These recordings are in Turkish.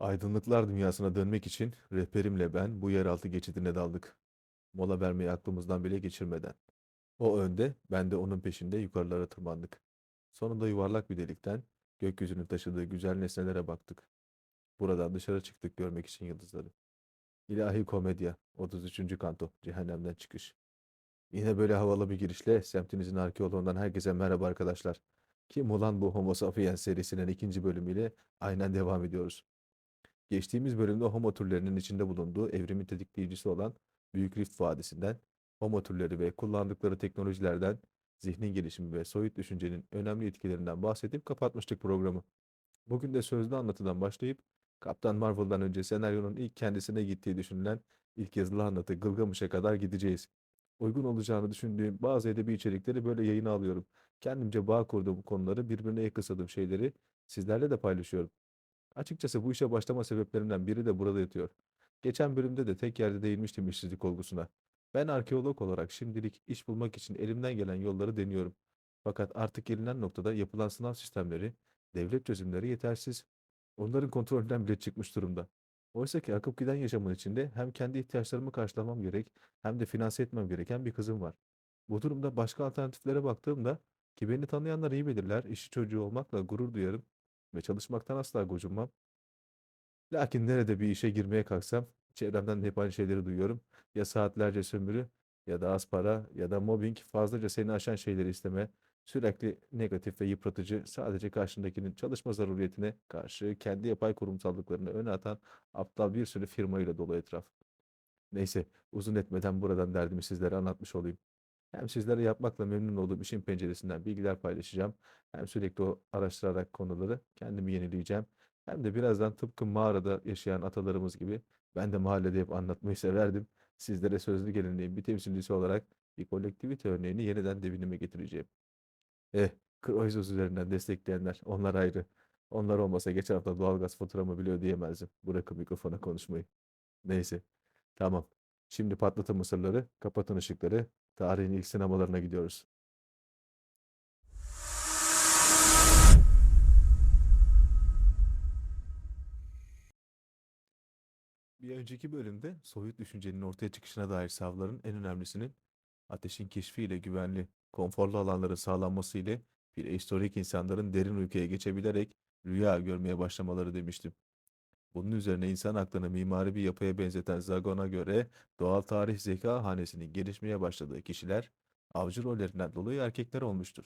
Aydınlıklar dünyasına dönmek için rehberimle ben bu yeraltı geçidine daldık. Mola vermeyi aklımızdan bile geçirmeden. O önde, ben de onun peşinde yukarılara tırmandık. Sonunda yuvarlak bir delikten gökyüzünün taşıdığı güzel nesnelere baktık. Buradan dışarı çıktık görmek için yıldızları. İlahi Komedya, 33. Kanto, Cehennemden Çıkış. Yine böyle havalı bir girişle semtinizin arkeoloğundan herkese merhaba arkadaşlar. Kim ulan bu Homo sapiens serisinin ikinci bölümüyle aynen devam ediyoruz. Geçtiğimiz bölümde Homo türlerinin içinde bulunduğu evrimin tetikleyicisi olan Büyük Rift Vadisi'nden, Homo türleri ve kullandıkları teknolojilerden, zihnin gelişimi ve soyut düşüncenin önemli etkilerinden bahsedip kapatmıştık programı. Bugün de sözlü anlatıdan başlayıp, Kaptan Marvel'dan önce senaryonun ilk kendisine gittiği düşünülen ilk yazılı anlatı Gılgamış'a kadar gideceğiz. Uygun olacağını düşündüğüm bazı edebi içerikleri böyle yayına alıyorum. Kendimce bağ kurduğum konuları birbirine yakınsadığım şeyleri sizlerle de paylaşıyorum. Açıkçası bu işe başlama sebeplerimden biri de burada yatıyor. Geçen bölümde de tek yerde değinmiştim işsizlik olgusuna. Ben arkeolog olarak şimdilik iş bulmak için elimden gelen yolları deniyorum. Fakat artık gelinen noktada yapılan sınav sistemleri, devlet çözümleri yetersiz. Onların kontrolünden bile çıkmış durumda. Oysa ki akıp giden yaşamın içinde hem kendi ihtiyaçlarımı karşılamam gerek hem de finanse etmem gereken bir kızım var. Bu durumda başka alternatiflere baktığımda ki beni tanıyanlar iyi bilirler, işi çocuğu olmakla gurur duyarım ve çalışmaktan asla gocunmam. Lakin nerede bir işe girmeye kalksam çevremden hep aynı şeyleri duyuyorum. Ya saatlerce sömürü ya da az para ya da mobbing fazlaca seni aşan şeyleri isteme. Sürekli negatif ve yıpratıcı sadece karşındakinin çalışma zaruriyetine karşı kendi yapay kurumsallıklarını öne atan aptal bir sürü firmayla dolu etraf. Neyse uzun etmeden buradan derdimi sizlere anlatmış olayım. Hem sizlere yapmakla memnun olduğum işin penceresinden bilgiler paylaşacağım. Hem sürekli o araştırarak konuları kendimi yenileyeceğim. Hem de birazdan tıpkı mağarada yaşayan atalarımız gibi ben de mahallede hep anlatmayı severdim. Sizlere sözlü geleneğin bir temsilcisi olarak bir kolektivite örneğini yeniden devinime getireceğim. Eh, Kroizos üzerinden destekleyenler, onlar ayrı. Onlar olmasa geçen hafta doğalgaz faturamı bile ödeyemezdim. Bırakın mikrofona konuşmayı. Neyse, tamam. Şimdi patlatın mısırları, kapatın ışıkları. Tarihin ilk sinemalarına gidiyoruz. Bir önceki bölümde soyut düşüncenin ortaya çıkışına dair savların en önemlisinin ateşin keşfiyle güvenli, konforlu alanların sağlanması ile prehistorik insanların derin uykuya geçebilerek rüya görmeye başlamaları demiştim. Bunun üzerine insan aklını mimari bir yapıya benzeten Zagon'a göre doğal tarih zeka hanesinin gelişmeye başladığı kişiler avcı rollerinden dolayı erkekler olmuştur.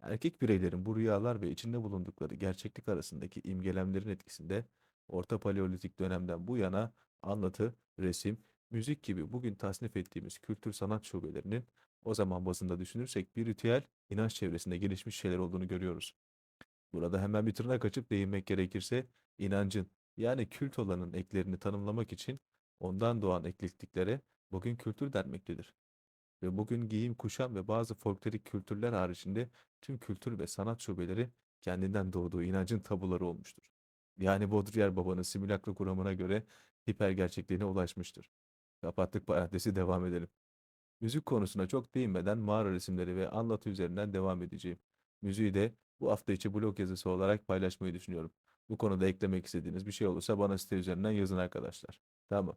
Erkek bireylerin bu rüyalar ve içinde bulundukları gerçeklik arasındaki imgelemlerin etkisinde Orta Paleolitik dönemden bu yana anlatı, resim, müzik gibi bugün tasnif ettiğimiz kültür sanat şubelerinin o zaman bazında düşünürsek bir ritüel, inanç çevresinde gelişmiş şeyler olduğunu görüyoruz. Burada hemen bir tırnak açıp değinmek gerekirse inancın yani kült olanın eklerini tanımlamak için ondan doğan eklektiklere bugün kültür denmektedir. Ve bugün giyim, kuşam ve bazı folklorik kültürler haricinde tüm kültür ve sanat şubeleri kendinden doğduğu inancın tabuları olmuştur. Yani Baudrillard babanın simülakra kuramına göre hiper gerçekliğine ulaşmıştır. Kapattık parantezi devam edelim. Müzik konusuna çok değinmeden mağara resimleri ve anlatı üzerinden devam edeceğim. Müziği de bu hafta içi blog yazısı olarak paylaşmayı düşünüyorum. Bu konuda eklemek istediğiniz bir şey olursa bana site üzerinden yazın arkadaşlar. Tamam.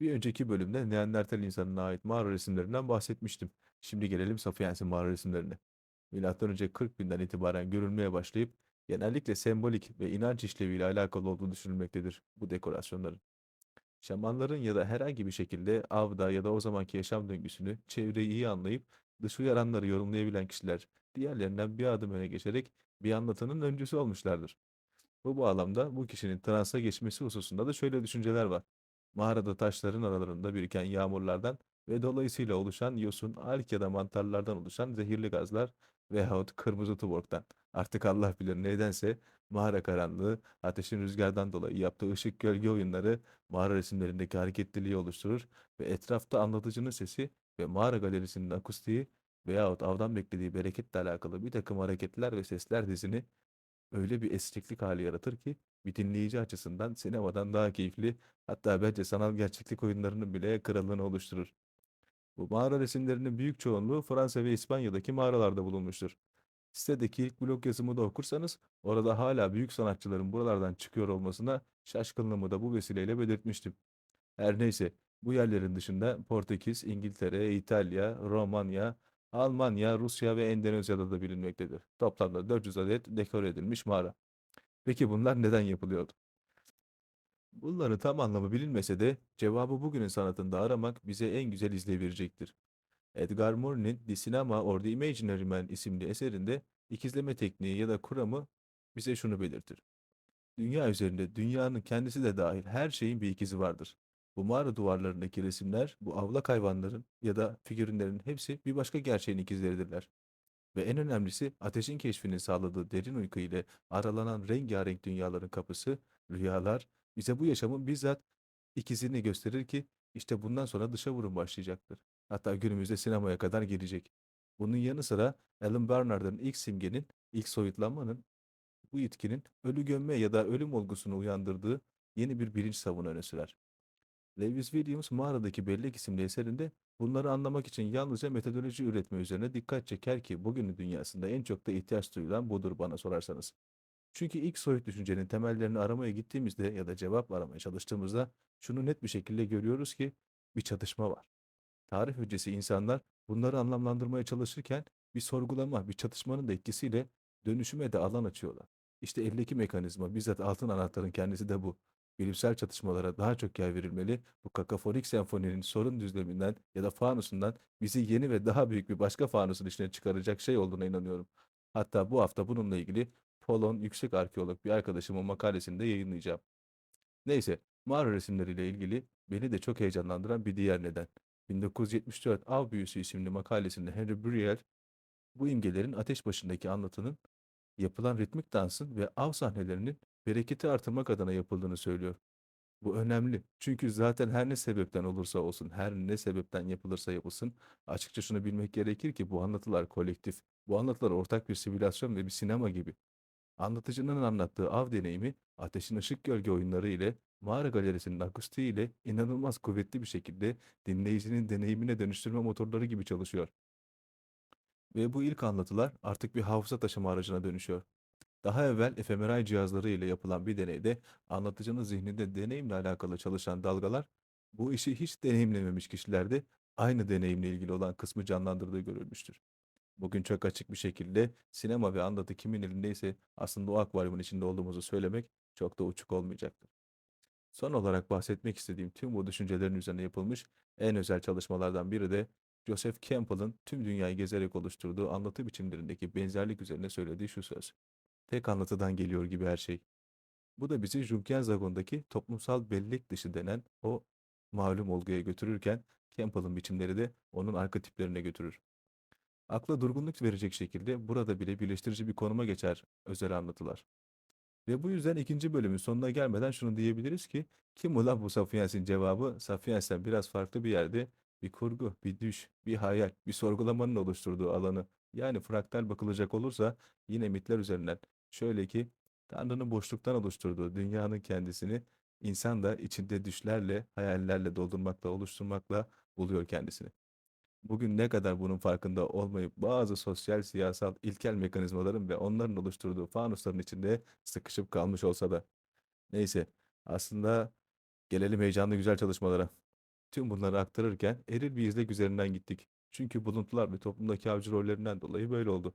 Bir önceki bölümde Neandertal insanına ait mağara resimlerinden bahsetmiştim. Şimdi gelelim Sapiens'in mağara resimlerine. Milattan önce 40 binden itibaren görülmeye başlayıp genellikle sembolik ve inanç işleviyle alakalı olduğu düşünülmektedir bu dekorasyonların. Şamanların ya da herhangi bir şekilde avda ya da o zamanki yaşam döngüsünü, çevreyi iyi anlayıp dış uyaranları yorumlayabilen kişiler diğerlerinden bir adım öne geçerek bir anlatının öncüsü olmuşlardır. Bu bağlamda bu kişinin transa geçmesi hususunda da şöyle düşünceler var. Mağarada taşların aralarında biriken yağmurlardan ve dolayısıyla oluşan yosun, alg ya da mantarlardan oluşan zehirli gazlar veyahut kırmızı tuborgdan. Artık Allah bilir nedense mağara karanlığı, ateşin rüzgardan dolayı yaptığı ışık gölge oyunları mağara resimlerindeki hareketliliği oluşturur ve etrafta anlatıcının sesi ve mağara galerisinin akustiği veyahut avdan beklediği bereketle alakalı bir takım hareketler ve sesler dizini öyle bir esneklik hali yaratır ki bir dinleyici açısından sinemadan daha keyifli hatta bence sanal gerçeklik oyunlarının bile kralını oluşturur. Bu mağara resimlerinin büyük çoğunluğu Fransa ve İspanya'daki mağaralarda bulunmuştur. Sitedeki ilk blog yazımı da okursanız orada hala büyük sanatçıların buralardan çıkıyor olmasına şaşkınlığımı da bu vesileyle belirtmiştim. Her neyse bu yerlerin dışında Portekiz, İngiltere, İtalya, Romanya, Almanya, Rusya ve Endonezya'da da bilinmektedir. Toplamda 400 adet dekore edilmiş mağara. Peki bunlar neden yapılıyordu? Bunların tam anlamı bilinmese de cevabı bugünün sanatında aramak bize en güzel izleyi verecektir. Edgar Morin'in The Cinema or the Imaginary Man isimli eserinde ikizleme tekniği ya da kuramı bize şunu belirtir. Dünya üzerinde dünyanın kendisi de dahil her şeyin bir ikizi vardır. Bu mağara duvarlarındaki resimler, bu avlak hayvanların ya da figürinlerin hepsi bir başka gerçeğin ikizleridirler. Ve en önemlisi ateşin keşfinin sağladığı derin uyku ile aralanan rengarenk dünyaların kapısı, rüyalar, bize bu yaşamın bizzat ikizini gösterir ki işte bundan sonra dışa vurum başlayacaktır. Hatta günümüzde sinemaya kadar gelecek. Bunun yanı sıra Alan Bernard'ın ilk simgenin, ilk soyutlanmanın, bu itkinin ölü gömme ya da ölüm olgusunu uyandırdığı yeni bir bilinç savunu öne sürer. Lewis Williams Mağaradaki Bellek isimli eserinde bunları anlamak için yalnızca metodoloji üretme üzerine dikkat çeker ki bugünün dünyasında en çok da ihtiyaç duyulan budur bana sorarsanız. Çünkü ilk soyut düşüncenin temellerini aramaya gittiğimizde ya da cevap aramaya çalıştığımızda şunu net bir şekilde görüyoruz ki bir çatışma var. Tarih öncesi insanlar bunları anlamlandırmaya çalışırken bir sorgulama, bir çatışmanın da etkisiyle dönüşüme de alan açıyorlar. İşte eldeki mekanizma, bizzat altın anahtarın kendisi de bu. Bilimsel çatışmalara daha çok yer verilmeli. Bu kakafonik senfoninin sorun düzleminden ya da fanusundan bizi yeni ve daha büyük bir başka fanusun içine çıkaracak şey olduğuna inanıyorum. Hatta bu hafta bununla ilgili Polon yüksek arkeolog bir arkadaşımın makalesini de yayınlayacağım. Neyse, mağara resimleriyle ilgili beni de çok heyecanlandıran bir diğer neden. 1974 Av Büyüsü isimli makalesinde Henry Briel, bu imgelerin ateş başındaki anlatının yapılan ritmik dansın ve av sahnelerinin bereketi artırmak adına yapıldığını söylüyor. Bu önemli. Çünkü zaten her ne sebepten olursa olsun, her ne sebepten yapılırsa yapılsın, açıkça şunu bilmek gerekir ki bu anlatılar kolektif. Bu anlatılar ortak bir simülasyon ve bir sinema gibi. Anlatıcının anlattığı av deneyimi, ateşin ışık gölge oyunları ile mağara galerisinin akustiği ile inanılmaz kuvvetli bir şekilde dinleyicinin deneyimine dönüştürme motorları gibi çalışıyor. Ve bu ilk anlatılar artık bir hafıza taşıma aracına dönüşüyor. Daha evvel efemeral cihazları ile yapılan bir deneyde anlatıcının zihninde deneyimle alakalı çalışan dalgalar bu işi hiç deneyimlememiş kişilerde aynı deneyimle ilgili olan kısmı canlandırdığı görülmüştür. Bugün çok açık bir şekilde sinema ve anlatı kimin elindeyse aslında o akvaryumun içinde olduğumuzu söylemek çok da uçuk olmayacaktır. Son olarak bahsetmek istediğim tüm bu düşüncelerin üzerine yapılmış en özel çalışmalardan biri de Joseph Campbell'ın tüm dünyayı gezerek oluşturduğu anlatı biçimlerindeki benzerlik üzerine söylediği şu söz. Tek anlatıdan geliyor gibi her şey. Bu da bizi Jungian Zagon'daki toplumsal bellek dışı denen o malum olguya götürürken Campbell'ın biçimleri de onun arketiplerine götürür. Akla durgunluk verecek şekilde burada bile birleştirici bir konuma geçer özel anlatılar. Ve bu yüzden ikinci bölümün sonuna gelmeden şunu diyebiliriz ki kim ulan bu Sapiens'in cevabı Sapiens'ten biraz farklı bir yerde bir kurgu, bir düş, bir hayal, bir sorgulamanın oluşturduğu alanı yani fraktal bakılacak olursa yine mitler üzerinden şöyle ki Tanrı'nın boşluktan oluşturduğu dünyanın kendisini insan da içinde düşlerle, hayallerle doldurmakla, oluşturmakla buluyor kendisini. Bugün ne kadar bunun farkında olmayıp bazı sosyal, siyasal, ilkel mekanizmaların ve onların oluşturduğu fanusların içinde sıkışıp kalmış olsa da. Neyse, aslında gelelim heyecanlı güzel çalışmalara. Tüm bunları aktarırken eril bir izlek üzerinden gittik. Çünkü buluntular ve toplumdaki avcı rollerinden dolayı böyle oldu.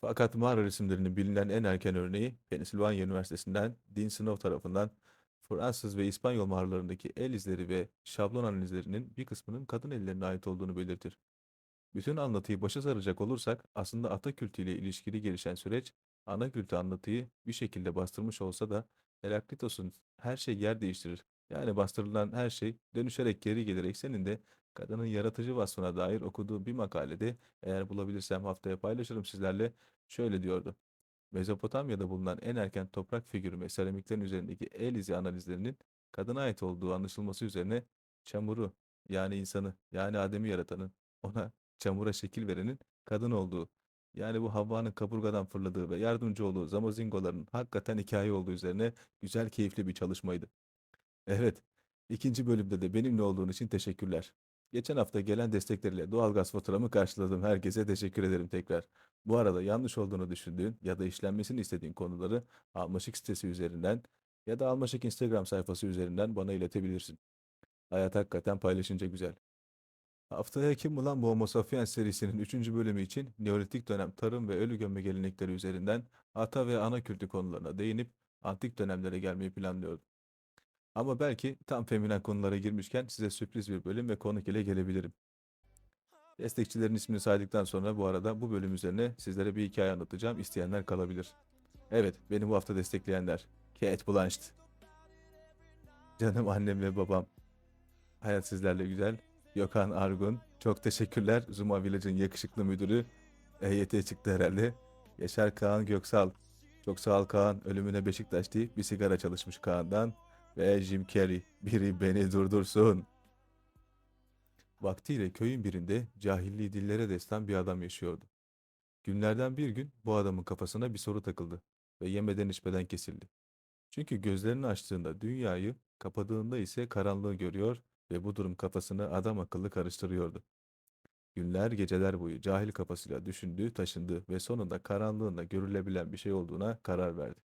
Fakat mağara resimlerinin bilinen en erken örneği Pennsylvania Üniversitesi'nden Dean Snow tarafından Fransız ve İspanyol mağaralarındaki el izleri ve şablon analizlerinin bir kısmının kadın ellerine ait olduğunu belirtir. Bütün anlatıyı başa saracak olursak aslında ata kültüyle ilişkili gelişen süreç ana kültü anlatıyı bir şekilde bastırmış olsa da Heraklitos'un her şey yer değiştirir. Yani bastırılan her şey dönüşerek geri gelir ekseninde kadının yaratıcı vasfına dair okuduğu bir makalede eğer bulabilirsem haftaya paylaşırım sizlerle şöyle diyordu. Mezopotamya'da bulunan en erken toprak figürü ve seramiklerin üzerindeki el izi analizlerinin kadına ait olduğu anlaşılması üzerine çamuru yani insanı yani Adem'i yaratanın ona çamura şekil verenin kadın olduğu yani bu Havva'nın kaburgadan fırladığı ve yardımcı olduğu Zamazingoların hakikaten hikaye olduğu üzerine güzel keyifli bir çalışmaydı. Evet, ikinci bölümde de benimle olduğun için teşekkürler. Geçen hafta gelen destekleriyle doğalgaz faturamı karşıladım. Herkese teşekkür ederim tekrar. Bu arada yanlış olduğunu düşündüğün ya da işlenmesini istediğin konuları Almaşık sitesi üzerinden ya da Almaşık Instagram sayfası üzerinden bana iletebilirsin. Hayat hakikaten paylaşınca güzel. Haftaya Kim Ulan bu Homo Sapiens serisinin 3. bölümü için Neolitik dönem tarım ve ölü gömme gelenekleri üzerinden ata ve ana kültü konularına değinip antik dönemlere gelmeyi planlıyordum. Ama belki tam feminen konulara girmişken size sürpriz bir bölüm ve konuk ile gelebilirim. Destekçilerin ismini saydıktan sonra bu arada bu bölüm üzerine sizlere bir hikaye anlatacağım. İsteyenler kalabilir. Evet, beni bu hafta destekleyenler. Kate Blanchett. Canım annem ve babam. Hayat sizlerle güzel. Gökhan Argun. Çok teşekkürler. Zuma Village'ın yakışıklı müdürü. EYT çıktı herhalde. Yaşar Kaan Göksal. Çok sağ ol Kaan. Ölümüne Beşiktaş deyip bir sigara çalışmış Kaan'dan. Ve Jim Carrey. Biri beni durdursun. Vaktiyle köyün birinde cahilliği dillere destan bir adam yaşıyordu. Günlerden bir gün bu adamın kafasına bir soru takıldı ve yemeden içmeden kesildi. Çünkü gözlerini açtığında dünyayı, kapadığında ise karanlığı görüyor ve bu durum kafasını adam akıllı karıştırıyordu. Günler geceler boyu cahil kafasıyla düşündü, taşındı ve sonunda karanlığında görülebilen bir şey olduğuna karar verdi.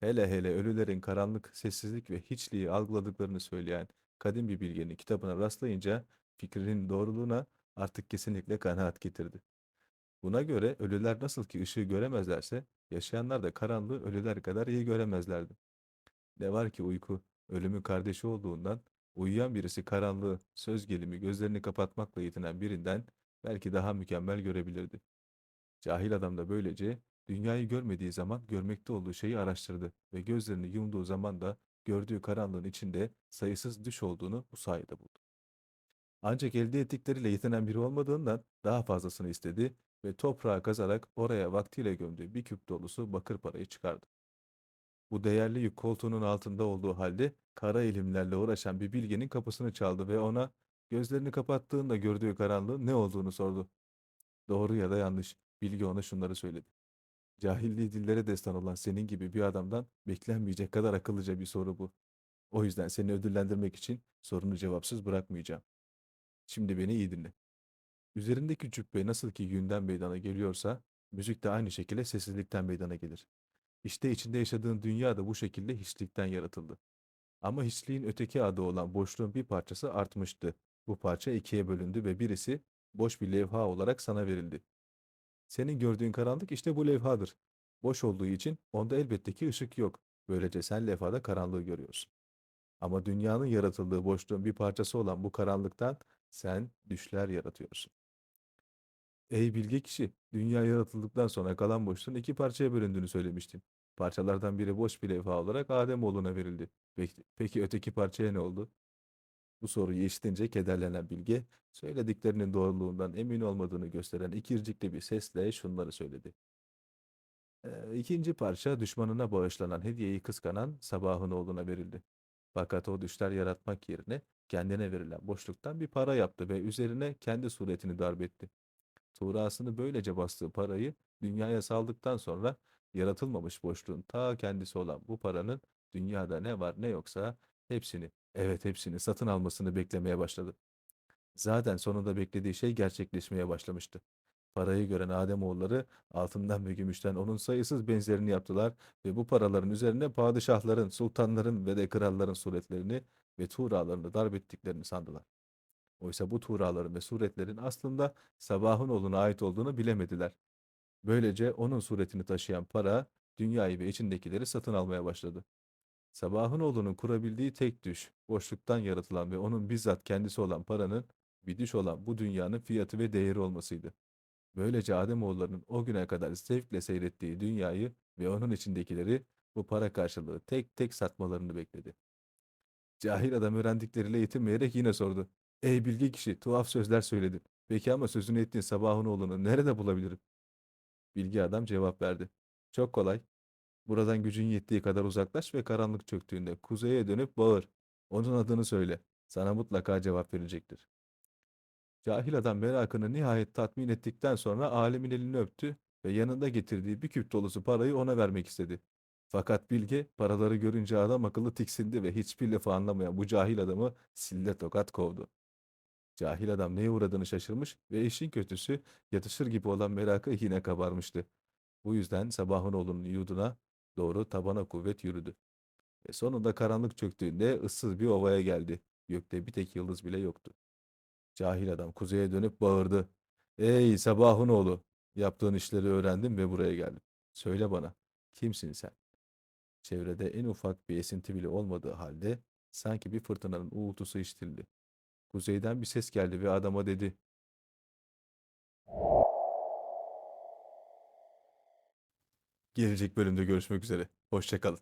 Hele hele ölülerin karanlık, sessizlik ve hiçliği algıladıklarını söyleyen kadim bir bilgenin kitabına rastlayınca fikrinin doğruluğuna artık kesinlikle kanaat getirdi. Buna göre ölüler nasıl ki ışığı göremezlerse, yaşayanlar da karanlığı ölüler kadar iyi göremezlerdi. Ne var ki uyku, ölümün kardeşi olduğundan, uyuyan birisi karanlığı, söz gelimi gözlerini kapatmakla yetinen birinden belki daha mükemmel görebilirdi. Cahil adam da böylece dünyayı görmediği zaman görmekte olduğu şeyi araştırdı ve gözlerini yumduğu zaman da gördüğü karanlığın içinde sayısız düş olduğunu bu sayede buldu. Ancak elde ettikleriyle yetinen biri olmadığından daha fazlasını istedi ve toprağa kazarak oraya vaktiyle gömdüğü bir küp dolusu bakır parayı çıkardı. Bu değerli yük koltuğunun altında olduğu halde kara ilimlerle uğraşan bir bilgenin kapısını çaldı ve ona gözlerini kapattığında gördüğü karanlığın ne olduğunu sordu. Doğru ya da yanlış, bilge ona şunları söyledi. Cahilliği dillere destan olan senin gibi bir adamdan beklenmeyecek kadar akıllıca bir soru bu. O yüzden seni ödüllendirmek için sorunu cevapsız bırakmayacağım. Şimdi beni iyi dinle. Üzerindeki cübbe nasıl ki yünden meydana geliyorsa, müzik de aynı şekilde sessizlikten meydana gelir. İşte içinde yaşadığın dünya da bu şekilde hiçlikten yaratıldı. Ama hiçliğin öteki adı olan boşluğun bir parçası artmıştı. Bu parça ikiye bölündü ve birisi boş bir levha olarak sana verildi. Senin gördüğün karanlık işte bu levhadır. Boş olduğu için onda elbette ki ışık yok. Böylece sen levhada karanlığı görüyorsun. Ama dünyanın yaratıldığı boşluğun bir parçası olan bu karanlıktan sen düşler yaratıyorsun. Ey bilge kişi, dünya yaratıldıktan sonra kalan boşluğun iki parçaya bölündüğünü söylemiştin. Parçalardan biri boş bir levha olarak Ademoğluna verildi. Peki, peki öteki parçaya ne oldu? Bu soruyu işitince kederlenen bilge, söylediklerinin doğruluğundan emin olmadığını gösteren ikircikli bir sesle şunları söyledi. Ee, ikinci parça düşmanına bağışlanan hediyeyi kıskanan Sabah'ın oğluna verildi. Fakat o düşler yaratmak yerine kendine verilen boşluktan bir para yaptı ve üzerine kendi suretini darbetti. Tuğrasını böylece bastığı parayı dünyaya saldıktan sonra yaratılmamış boşluğun ta kendisi olan bu paranın dünyada ne var ne yoksa hepsini, evet hepsini satın almasını beklemeye başladı. Zaten sonunda beklediği şey gerçekleşmeye başlamıştı. Parayı gören Ademoğulları altından ve gümüşten onun sayısız benzerini yaptılar ve bu paraların üzerine padişahların, sultanların ve de kralların suretlerini ve tuğralarını darbettiklerini sandılar. Oysa bu tuğraların ve suretlerin aslında Sabah'ın oğluna ait olduğunu bilemediler. Böylece onun suretini taşıyan para dünyayı ve içindekileri satın almaya başladı. Sabahın oğlunun kurabildiği tek düş, boşluktan yaratılan ve onun bizzat kendisi olan paranın bir düş olan bu dünyanın fiyatı ve değeri olmasıydı. Böylece Ademoğullarının o güne kadar zevkle seyrettiği dünyayı ve onun içindekileri bu para karşılığı tek tek satmalarını bekledi. Cahil adam öğrendikleriyle yetinmeyerek yine sordu. Ey bilge kişi, tuhaf sözler söyledin. Peki ama sözünü ettiğin Sabahın oğlunu nerede bulabilirim? Bilgi adam cevap verdi. Çok kolay. Buradan gücün yettiği kadar uzaklaş ve karanlık çöktüğünde kuzeye dönüp bağır. Onun adını söyle. Sana mutlaka cevap verecektir. Cahil adam merakını nihayet tatmin ettikten sonra alemin elini öptü ve yanında getirdiği bir küp dolusu parayı ona vermek istedi. Fakat Bilge paraları görünce adam akıllı tiksindi ve hiçbir lafı anlamayan bu cahil adamı sille tokat kovdu. Cahil adam neye uğradığını şaşırmış ve işin kötüsü yatışır gibi olan merakı yine kabarmıştı. Bu yüzden sabahın oğlunun yurduna doğru tabana kuvvet yürüdü. E sonunda karanlık çöktüğünde ıssız bir ovaya geldi. Gökte bir tek yıldız bile yoktu. Cahil adam kuzeye dönüp bağırdı. Ey sabahın oğlu! Yaptığın işleri öğrendim ve buraya geldim. Söyle bana, kimsin sen? Çevrede en ufak bir esinti bile olmadığı halde sanki bir fırtınanın uğultusu işitildi. Kuzeyden bir ses geldi ve adama dedi. Gelecek bölümde görüşmek üzere. Hoşça kalın.